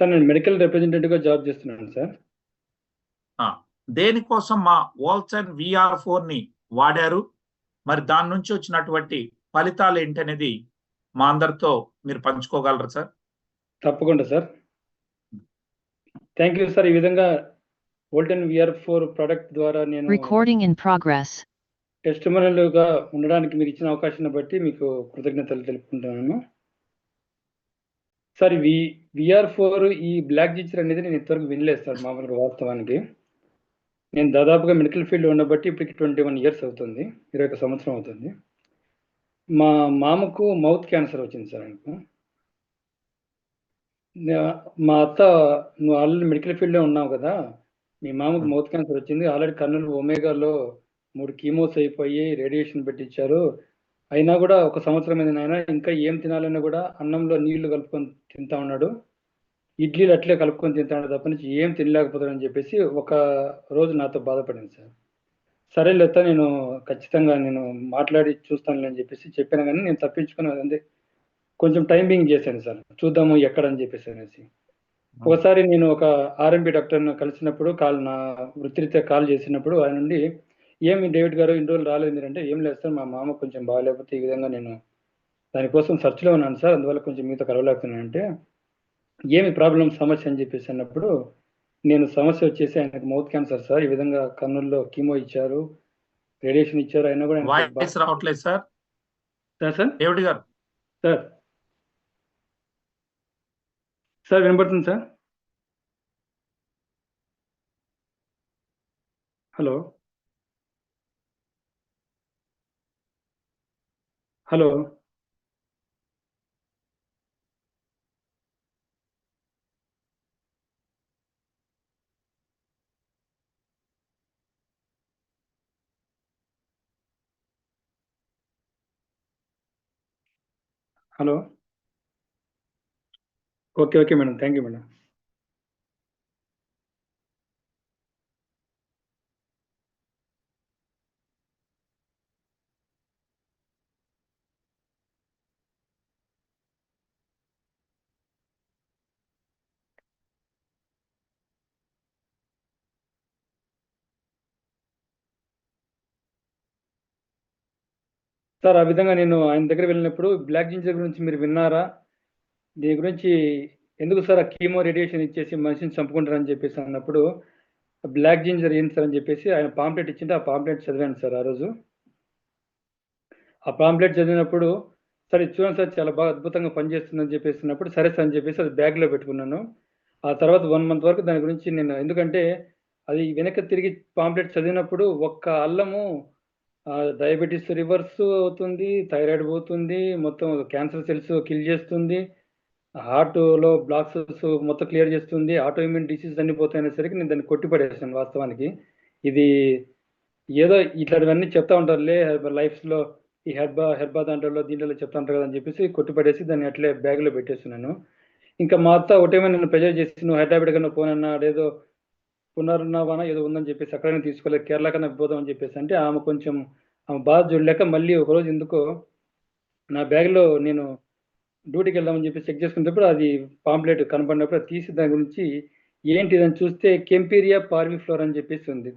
Sir నేను medical రిప్రజెంటేటివ్గా job చేస్తున్నాను సార్. దేనికోసం మా వాల్సన్ విఆర్ ఫోర్ని వాడారు? మరి దాని నుంచి వచ్చినటువంటి ఫలితాలు ఏంటనేది మా అందరితో మీరు పంచుకోగలరు సార్? తప్పకుండా సార్. Thank you sir. ఈ విధంగా వోల్టన్ విఆర్ ఫోర్ ప్రోడక్ట్ ద్వారా నేను Recording in progress. టెస్టిమోనల్గా ఉండడానికి మీరు ఇచ్చిన అవకాశాన్ని బట్టి మీకు కృతజ్ఞతలు తెలుపుకుంటున్నాను. సార్ వి విఆర్ ఫోర్ ఈ బ్లాక్ జించర్ అనేది నేను ఇంతవరకు వినలేదు సార్ మామూలుగా వాస్తవానికి. నేను దాదాపుగా మెడికల్ ఫీల్డ్ ఉండబట్టి ఇప్పటికి ట్వంటీ వన్ ఇయర్స్ అవుతుంది ఇరవై ఒక సంవత్సరం అవుతుంది. మా మామకు మౌత్ క్యాన్సర్ వచ్చింది సార్ ఆయనకు. మా అత్త నువ్వు ఆల్రెడీ మెడికల్ ఫీల్డ్లో ఉన్నావు కదా మీ మామకు మౌత్ క్యాన్సర్ వచ్చింది ఆల్రెడీ కర్నూలు ఒమేగాలో మూడు కీమోస్ అయిపోయి రేడియేషన్ పెట్టించారు అయినా కూడా ఒక సంవత్సరం అయింది నాయన ఇంకా ఏం తినాలన్నా కూడా అన్నంలో నీళ్ళు కలుపుకొని తింటా ఉన్నాడు. ఇడ్లీలు అట్లే కలుపుకొని తింటా ఉన్నాడు తప్ప నుంచి ఏం తినలేకపోతాడని చెప్పేసి ఒక రోజు నాతో బాధపడింది సార్. సరే లేత నేను ఖచ్చితంగా నేను మాట్లాడి చూస్తానులే అని చెప్పేసి చెప్పాను కానీ నేను తప్పించుకుని అంటే కొంచెం టైమింగ్ చేశాను సార్. చూద్దాము ఎక్కడ అని చెప్పేసి అనేసి. ఒకసారి నేను ఒక ఆర్ఎంపీ డాక్టర్ని కలిసినప్పుడు కాల్ నా వృత్తిరీత్యా కాల్ చేసినప్పుడు ఆయన నుండి ఏమి డేవిడ్ గారు ఇన్ని రోజులు రాలేదు మీరంటే ఏం లేదు సార్ మా మామ కొంచెం బాగాలేకపోతే ఈ విధంగా నేను దానికోసం సెర్చ్లో ఉన్నాను సార్ అందువల్ల కొంచెం మీతో కలవలేకపోతున్నాను అంటే ఏమి ప్రాబ్లం సమస్య అని చెప్పేసి అన్నప్పుడు నేను సమస్య వచ్చేసి ఆయనకు మౌత్ క్యాన్సర్ సార్ ఈ విధంగా కర్నూలులో కీమో ఇచ్చారు రేడియేషన్ ఇచ్చారు అయినా కూడా రావట్లేదు సార్. Sir sir? డేవిడ్ గారు. సార్. సార్ వినపడుతుంది sir? Hello. Hello hello okay okay madam thank you madam sir ఆ విధంగా నేను ఆయన దగ్గర వెళ్ళినప్పుడు బ్లాక్ జింజర్ గురించి మీరు విన్నారా? దీని గురించి ఎందుకు సార్ ఆ కీమో రేడియేషన్ ఇచ్చేసి మనిషిని చంపుకుంటారని చెప్పేసి అన్నప్పుడు బ్లాక్ జింజర్ ఏంటి సార్ అని చెప్పేసి ఆయన పాంప్లెట్ ఇచ్చింటే ఆ పాంప్లెట్ చదివాను సార్ ఆ రోజు. ఆ పాంప్లెట్ చదివినప్పుడు సార్ ఇది చూడండి సార్ చాలా బాగా అద్భుతంగా పనిచేస్తుందని చెప్పేసినప్పుడు సరే సార్ అని చెప్పేసి అది బ్యాగ్లో పెట్టుకున్నాను. ఆ తర్వాత వన్ మంత్ వరకు దాని గురించి నేను ఎందుకంటే అది వెనక తిరిగి పాంప్లెట్ చదివినప్పుడు ఒక్క అల్లము డయాబెటీస్ రివర్స్ అవుతుంది థైరాయిడ్ పోతుంది మొత్తం క్యాన్సర్ సెల్స్ కిల్ చేస్తుంది హార్ట్లో బ్లాక్సెస్ మొత్తం క్లియర్ చేస్తుంది ఆటో ఇమ్యూన్ డిసీజ్ అన్ని పోతాయనేసరికి నేను దాన్ని కొట్టిపడేసాను వాస్తవానికి. ఇది ఏదో ఇట్లాంటివన్నీ చెప్తా ఉంటారులే లైఫ్స్లో ఈ హెర్బా హెర్బా దాంట్లో దీంట్లో చెప్తా ఉంటారు కదా అని చెప్పేసి కొట్టిపడేసి దాన్ని అట్లే బ్యాగ్లో పెట్టేస్తున్నాను ఇంకా మా అత్త ఒకటేమో నన్ను ప్రెజర్ చేసి నువ్వు హైదరాబాద్ కన్నా పోనన్నా అదేదో పునర్నవన ఏదో ఉందని చెప్పేసి అక్కడైనా తీసుకోలేదు. కేరళ కన్నా పోదామని చెప్పేసి. అంటే ఆమె కొంచెం ఆమె బాధ చూడలేక మళ్ళీ ఒకరోజు ఎందుకో నా బ్యాగ్లో నేను డ్యూటీకి వెళ్దామని చెప్పి చెక్ చేసుకున్నప్పుడు అది పాంప్లెట్ కనపడినప్పుడు అది తీసి దాని గురించి ఏంటి దాన్ని చూస్తే కెంపీరియా పార్విఫ్లోర్ అని చెప్పేసి ఉంది.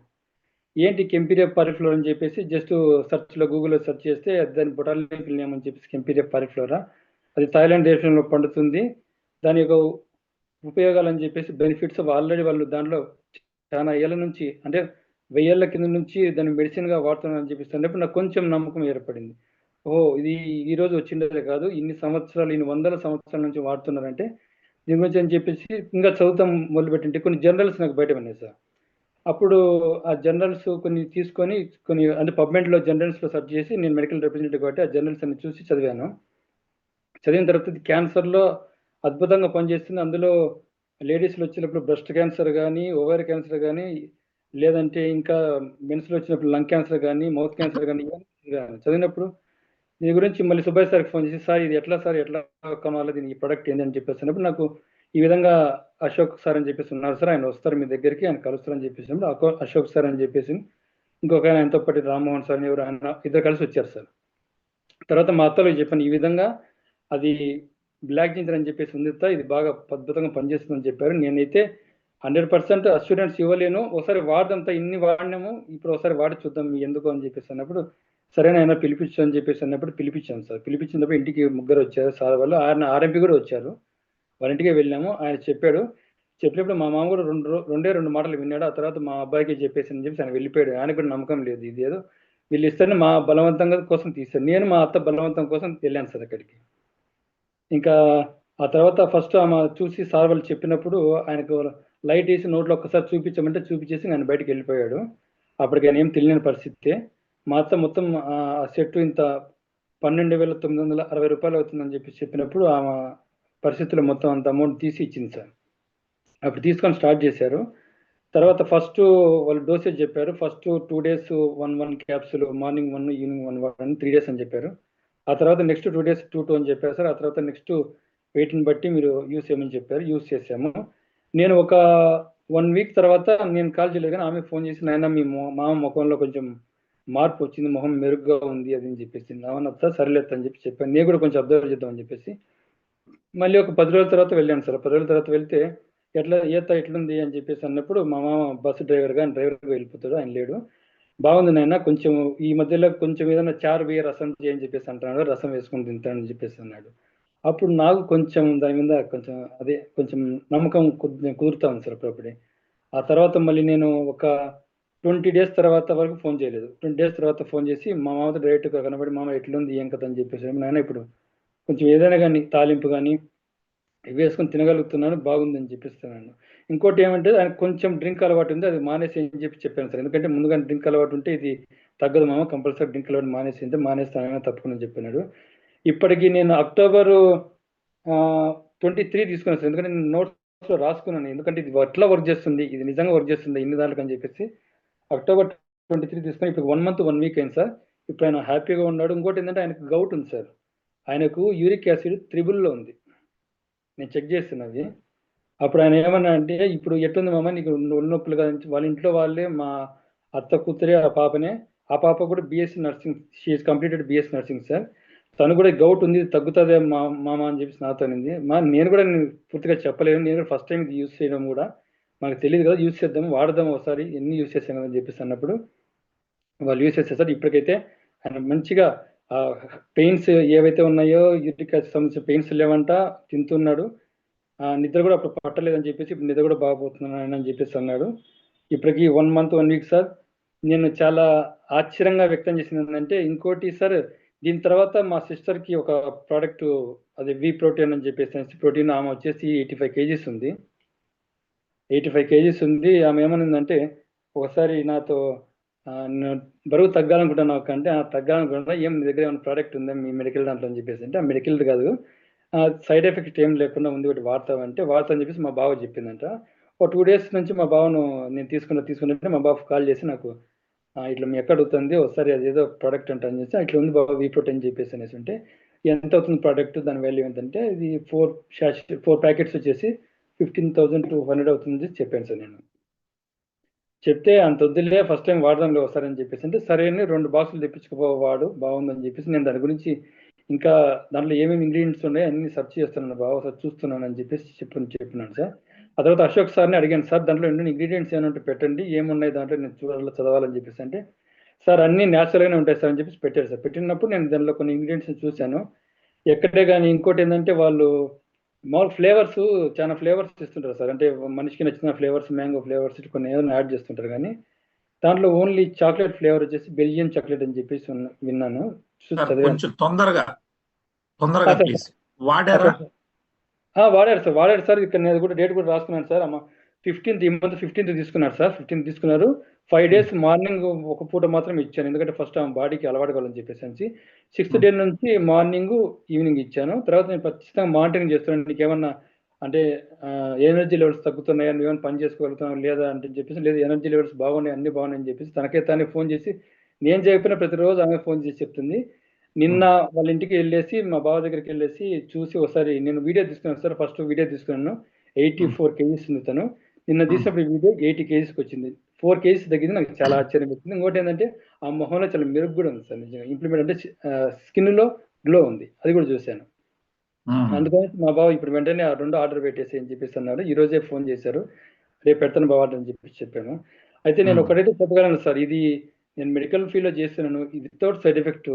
ఏంటి కెంపీరియా పారిఫ్లోర్ అని చెప్పేసి జస్ట్ సెర్చ్లో గూగుల్లో సెర్చ్ చేస్తే దాని బొటానికల్ నేమ్ అని చెప్పేసి కెంపీరియా పారిఫ్లోరా అది థాయిలాండ్ దేశంలో పండుతుంది. దాని యొక్క ఉపయోగాలు అని చెప్పేసి బెనిఫిట్స్ ఆల్రెడీ వాళ్ళు దాంట్లో చాలా ఏళ్ళ నుంచి అంటే వెయ్యేళ్ళ కింద నుంచి దాన్ని మెడిసిన్గా వాడుతున్నారని చెప్పేసి నాకు కొంచెం నమ్మకం ఏర్పడింది. ఓ ఇది ఈ రోజు కాదు ఇన్ని సంవత్సరాలు ఇన్ని వందల సంవత్సరాల నుంచి వాడుతున్నారంటే దీని గురించి అని చెప్పేసి ఇంకా చదువుతాం మొదలుపెట్టింటే కొన్ని జనరల్స్ నాకు బయట ఉన్నాయి సార్. అప్పుడు ఆ జనరల్స్ కొన్ని తీసుకొని కొన్ని అంటే పబ్మెంట్లో జనరల్స్లో సెర్చ్ చేసి నేను మెడికల్ రిప్రజెంటేటివ్ కాబట్టి ఆ జర్నల్స్ అన్ని చూసి చదివాను. చదివిన తర్వాత క్యాన్సర్లో అద్భుతంగా పనిచేస్తుంది. అందులో లేడీస్లో వచ్చినప్పుడు బ్రెస్ట్ క్యాన్సర్ కానీ ఓవర్ క్యాన్సర్ కానీ లేదంటే ఇంకా మెన్స్లో వచ్చినప్పుడు లంగ్ క్యాన్సర్ కానీ మౌత్ క్యాన్సర్ కానీ ఇవన్నీ చదివినప్పుడు దీని గురించి మళ్ళీ సుబ్బయ్య సార్కి ఫోన్ చేసి సార్ ఇది ఎట్లా సార్? ఎట్లా కొనాలి దీని ఈ ప్రొడక్ట్ ఏంది? అని చెప్పేసినప్పుడు నాకు ఈ విధంగా అశోక్ సార్ అని చెప్పేసి ఉన్నారు సార్. ఆయన వస్తారు మీ దగ్గరికి ఆయన కలుస్తారని చెప్పేసినప్పుడు అశోక్ సార్ అని చెప్పేసి ఇంకొక ఆయన ఆయనతో పాటు రామ్మోహన్ సార్ అని ఎవరు ఆయన ఇద్దరు కలిసి వచ్చారు సార్. తర్వాత మా అత్తలో చెప్పాను ఈ విధంగా అది బ్లాక్ జింజర్ అని చెప్పేసి ఉంది సార్ ఇది బాగా అద్భుతంగా పనిచేస్తుందని చెప్పారు. నేనైతే హండ్రెడ్ పర్సెంట్ అస్యూరెన్స్ ఇవ్వలేను. ఒకసారి వాడదంతా ఇన్ని వాడినాము ఇప్పుడు ఒకసారి వాడి చూద్దాం ఎందుకు అని చెప్పేసి అన్నప్పుడు సరేనా ఆయన పిలిపించు అని చెప్పేసి అన్నప్పుడు పిలిపించాను సార్. పిలిపించినప్పుడు ఇంటికి ముగ్గురు వచ్చారు సార్ వాళ్ళు. ఆయన ఆర్ఎంపీ కూడా వచ్చారు. వాళ్ళ ఇంటికి వెళ్ళాము. ఆయన చెప్పాడు. చెప్పినప్పుడు మా మామ కూడా రెండు రెండే రెండు మాటలు విన్నాడు. ఆ తర్వాత మా అబ్బాయికి చెప్పేసి అని చెప్పి ఆయన వెళ్ళిపోయాడు. ఆయనకు కూడా నమ్మకం లేదు. ఇది ఏదో వీళ్ళు ఇస్తారని మా బలవంతంగా కోసం తీశారు. నేను మా అత్త బలవంతం కోసం వెళ్ళాను సార్ అక్కడికి. ఇంకా ఆ తర్వాత ఫస్ట్ ఆమె చూసి సార్ వాళ్ళు చెప్పినప్పుడు ఆయనకు లైట్ వేసి నోట్లో ఒక్కసారి చూపించమంటే చూపించేసి ఆయన బయటకు వెళ్ళిపోయాడు. అప్పటికి ఆయన ఏం తెలియని పరిస్థితి మా అత్త మొత్తం ఆ సెట్ ఇంత పన్నెండు వేల తొమ్మిది వందల అరవై రూపాయలు అవుతుందని చెప్పి చెప్పినప్పుడు ఆమె పరిస్థితులు మొత్తం అంత అమౌంట్ తీసి ఇచ్చింది సార్ అప్పుడు తీసుకొని స్టార్ట్ చేశారు. తర్వాత ఫస్ట్ వాళ్ళు డోసేజ్ చెప్పారు. First two days one one capsule morning one evening one one three days అని చెప్పారు. ఆ తర్వాత next two days two two అని చెప్పారు సార్. ఆ తర్వాత నెక్స్ట్ వెయిట్ని బట్టి మీరు యూస్ చేయమని చెప్పారు. యూస్ చేసాము. నేను ఒక వన్ వీక్ తర్వాత నేను కాల్ చేయలేదు కానీ ఆమె ఫోన్ చేసి నాయన మీ మామ ముఖంలో కొంచెం మార్పు వచ్చింది మొహం మెరుగ్గా ఉంది అది అని చెప్పేసి అవునత్తా సరిలేదు అని చెప్పి చెప్పాను. నేను కూడా కొంచెం అబ్జర్వ్ చేద్దామని చెప్పేసి మళ్ళీ ఒక పది రోజుల తర్వాత వెళ్ళాను సార్. పది రోజుల తర్వాత వెళ్తే ఎట్లా ఈత ఎట్లుంది? అని చెప్పేసి అన్నప్పుడు మా మామ బస్సు డ్రైవర్గా ఆయన డ్రైవర్గా వెళ్ళిపోతాడు. ఆయన లేడు. బాగుంది నాయన కొంచెం ఈ మధ్యలో కొంచెం ఏదైనా చారు బియ్య రసం చేయని చెప్పేసి అంటున్నాడు రసం వేసుకొని తింటానని చెప్పేసి అన్నాడు. అప్పుడు నాకు కొంచెం దాని మీద కొంచెం అదే కొంచెం నమ్మకం కుదు- కుదురుతా ఉంది సార్ అప్పుడప్పుడే. ఆ తర్వాత మళ్ళీ నేను ఒక ట్వంటీ డేస్ తర్వాత వరకు ఫోన్ చేయలేదు. ట్వంటీ డేస్ తర్వాత ఫోన్ చేసి మా మామతో డైరెక్ట్గా కనబడి మామ ఎట్లుంది ఏం కదా అని చెప్పేసి నాయన ఇప్పుడు కొంచెం ఏదైనా కానీ తాలింపు కానీ వేసుకొని తినగలుగుతున్నాను బాగుందని చెప్పిస్తున్నాను. ఇంకోటి ఏమంటే ఆయన కొంచెం డ్రింక్ అలవాటు ఉంది అది మానేసి అని చెప్పి చెప్పాను సార్. ఎందుకంటే ముందుగా డ్రింక్ అలవాటు ఉంటే ఇది తగ్గదు మామ కంపల్సరీ డ్రింక్ అలవాటు మానేసి అంటే మానేస్తానని తప్పకుండా చెప్పినాడు. ఇప్పటికి నేను అక్టోబర్ ట్వంటీ త్రీ తీసుకున్నాను సార్. ఎందుకంటే నేను నోట్స్లో రాసుకున్నాను. ఎందుకంటే ఇది ఎట్లా వర్క్ చేస్తుంది ఇది నిజంగా వర్క్ చేస్తుంది ఇన్ని దాంట్లో అని చెప్పేసి అక్టోబర్ ట్వంటీ త్రీ తీసుకుని ఇప్పుడు వన్ మంత్ వన్ వీక్ అయింది సార్. ఇప్పుడు ఆయన హ్యాపీగా ఉన్నాడు. ఇంకోటి ఏంటంటే ఆయనకు గౌట్ ఉంది సార్. ఆయనకు యూరిక్ యాసిడ్ త్రిబుల్లో ఉంది. నేను చెక్ చేస్తున్నది అప్పుడు ఆయన ఏమన్నా అంటే ఇప్పుడు ఎట్లుంది మామ నీకు ఒళ్ళు నొప్పులు కదా వాళ్ళ ఇంట్లో వాళ్ళే మా అత్త కూతురే ఆ పాపనే. ఆ పాప కూడా BSc nursing she's completed BSc nursing sir తను కూడా గౌట్ ఉంది తగ్గుతుందే మా మామ అని చెప్పేసి నాతో అనింది మా నేను కూడా నేను పూర్తిగా చెప్పలేను. నేను కూడా ఫస్ట్ టైం ఇది యూస్ చేయడం కూడా మనకు తెలియదు కదా యూస్ చేద్దాం వాడదాం ఒకసారి ఎన్ని యూస్ చేసాం కదా అని చెప్పేసి అన్నప్పుడు వాళ్ళు యూస్ సార్ ఇప్పటికైతే ఆయన మంచిగా పెయిన్స్ ఏవైతే ఉన్నాయో యూరిక్ యాసిడ్ సంబంధించిన పెయిన్స్ లేవంట తింటున్నాడు. ఆ, నిద్ర కూడా అప్పుడు పట్టలేదని చెప్పేసి ఇప్పుడు నిద్ర కూడా బాగపోతున్నాను అని చెప్పేసి అన్నాడు. ఇప్పటికి one month one week sir. నేను చాలా ఆశ్చర్యంగా వ్యక్తం చేసింది ఏంటంటే ఇంకోటి సార్ దీని తర్వాత మా సిస్టర్కి ఒక ప్రోడక్ట్ అది వి ప్రోటీన్ అని చెప్పేసి ప్రోటీన్ ఆమె వచ్చేసి ఎయిటీ ఫైవ్ కేజీస్ ఉంది. ఎయిటీ ఫైవ్ కేజీస్ ఉంది. ఆమె ఏమనిందంటే ఒకసారి నాతో బరువు తగ్గాలనుకుంటున్నావు అంటే ఆ తగ్గాలనుకుంటున్నా ఏం మీ దగ్గర ఏమైనా ప్రోడక్ట్ ఉందా? మీ మెడికల్ దాంట్లో అని చెప్పేసి అంటే ఆ మెడికల్ కాదు. సైడ్ ఎఫెక్ట్ ఏం లేకుండా ఉంది ఒకటి వాడతావంటే వాడతా అని చెప్పేసి మా బావ చెప్పిందంట. ఒక టూ డేస్ నుంచి మా బావను నేను తీసుకున్న తీసుకున్నట్టే మా బావ కాల్ చేసి నాకు ఇట్లా మీ ఎక్కడ అవుతుంది ఒకసారి అదేదో ప్రోడక్ట్ అంట అని చెప్పి ఇట్లా ఉంది బాబా వీ ప్రోటీన్ చెప్పేసి అనేసి ఉంటే ఎంత అవుతుంది ప్రోడక్ట్ దాని వాల్యూ ఏంటంటే ఇది ఫోర్ షాష్ ఫోర్ ప్యాకెట్స్ వచ్చేసి ఫిఫ్టీన్ థౌసండ్ టూ హండ్రెడ్ అవుతుంది చెప్పాను సార్ నేను. చెప్తే అంత వద్దులే ఫస్ట్ టైం వాడదాంలే వస్తారని చెప్పేసి అంటే సరే అని రెండు బాక్సులు తెప్పించుకోపో వాడు బాగుందని చెప్పేసి నేను దాని గురించి ఇంకా దాంట్లో ఏమేమి ఇంగ్రీడియంట్స్ ఉన్నాయి అన్ని సెర్చ్ చేస్తున్నాను బాగా ఒకసారి చూస్తున్నాను అని చెప్పేసి చెప్పి చెప్పినాను సార్. ఆ తర్వాత అశోక్ సార్ని అడిగాను సార్ దాంట్లో ఎన్ని ఇంగ్రీడియంట్స్ ఏమైనా ఉంటే పెట్టండి ఏమున్నాయి దాంట్లో నేను చూడాలి చదవాలని చెప్పేసి అంటే సార్ అన్ని న్యాచురల్గానే ఉంటాయి సార్ అని చెప్పేసి పెట్టారు సార్. పెట్టినప్పుడు నేను దానిలో కొన్ని ఇంగ్రీడియంట్స్ చూశాను. ఎక్కడే కానీ ఇంకోటి ఏంటంటే వాళ్ళు మామూలు ఫ్లేవర్స్ చాలా ఫ్లేవర్స్ ఇస్తుంటారు సార్. అంటే మనిషికి నచ్చిన ఫ్లేవర్స్ మ్యాంగో ఫ్లేవర్స్ కొన్ని ఏదైనా యాడ్ చేస్తుంటారు కానీ దాంట్లో ఓన్లీ చాక్లెట్ ఫ్లేవర్ వచ్చేసి బెల్జియన్ చాక్లెట్ అని చెప్పేసి విన్నాను. కొంచెం తొందరగా తొందరగా. ప్లీజ్. వాడారు? సార్ వాడారు సార్. ఇక్కడ నేను కూడా డేట్ కూడా రాసుకున్నాను సార్. అమ్మ ఫిఫ్టీన్త్ ఈ మంత్ ఫిఫ్టీన్త్ తీసుకున్నారు సార్. ఫిఫ్టీన్త్ తీసుకున్నారు. ఫైవ్ డేస్ మార్నింగ్ ఒక పూట మాత్రం ఇచ్చాను. ఎందుకంటే ఫస్ట్ ఆమె బాడీకి అలవాటు కావాలని చెప్పేసి సిక్స్త్ డే నుంచి మార్నింగ్ ఈవినింగ్ ఇచ్చాను. తర్వాత నేను ఖచ్చితంగా మానిటరింగ్ చేస్తున్నాను. నీకు ఏమన్నా అంటే ఎనర్జీ లెవెల్స్ తగ్గుతున్నాయా? నువ్వేమైనా పని చేసుకోగలుగుతున్నావు? లేదా అంటే చెప్పేసి లేదు ఎనర్జీ లెవెల్స్ బాగున్నాయి? అన్ని బాగున్నాయి? అని చెప్పేసి తనకే తానే ఫోన్ చేసి నేను చెప్పిన ప్రతిరోజు ఆమె ఫోన్ చేసి చెప్తుంది. నిన్న వాళ్ళ ఇంటికి వెళ్ళేసి మా బావ దగ్గరికి వెళ్ళేసి చూసి ఒకసారి నేను వీడియో తీసుకున్నాను సార్. ఫస్ట్ వీడియో తీసుకున్నాను. ఎయిటీ ఫోర్ కేజీస్ ఉంది తను. నిన్న తీసినప్పుడు వీడియో ఎయిటీ కేజీస్కి వచ్చింది. ఫోర్ కేజీస్ తగ్గింది నాకు చాలా ఆశ్చర్యం వచ్చింది ఇంకోటి ఏంటంటే ఆ మొహంలో చాలా మెరుగు కూడా ఉంది సార్ నిజంగా. ఇంప్లిమెంట్ అంటే స్కిన్లో గ్లో ఉంది. అది కూడా చూశాను. అందుకని మా బావ ఇప్పుడు వెంటనే ఆ రెండు ఆర్డర్ పెట్టేసి అని చెప్పేసి అన్నాడు ఈ రోజే ఫోన్ చేశారు. రేపు పెడతాను బావ అని చెప్పేసి చెప్పాను అయితే నేను. ఒకటైతే చెప్పగలను సార్ ఇది నేను మెడికల్ ఫీల్డ్లో చేస్తున్నాను. ఇది వితౌట్ సైడ్ ఎఫెక్ట్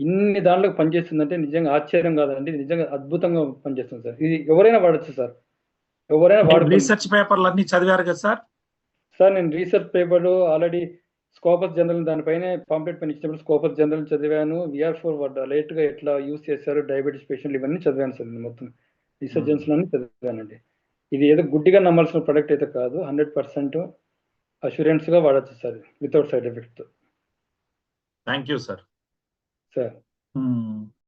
ఇన్ని దానిలో పనిచేస్తుందంటే నిజంగా ఆశ్చర్యం కాదండి. నిజంగా అద్భుతంగా పనిచేస్తుంది సార్. ఇది ఎవరైనా వాడచ్చు సార్. ఎవరైనా వాడుకోవచ్చు రీసెర్చ్ పేపర్లు అన్ని చదివారు కదా సార్? సార్ నేను రీసెర్చ్ పేపర్లో ఆల్రెడీ స్కోపస్ జనరల్ దానిపైన పాంప్లెట్ పైన ఇచ్చినప్పుడు స్కోపస్ జనరల్ చదివాను. విఆర్ ఫోర్ లేట్గా ఎట్లా యూస్ చేశారు డయాబెటీస్ పేషెంట్లు ఇవన్నీ చదివాను సార్ నేను మొత్తం. రీసెర్చ్ జర్నల్స్ అన్ని చదివానండి. ఇది ఏదో గుడ్డిగా నమ్మాల్సిన ప్రొడక్ట్ అయితే కాదు. హండ్రెడ్ పర్సెంట్ అష్యూరెన్స్గా వాడచ్చు sir without side effect thank you sir. Sir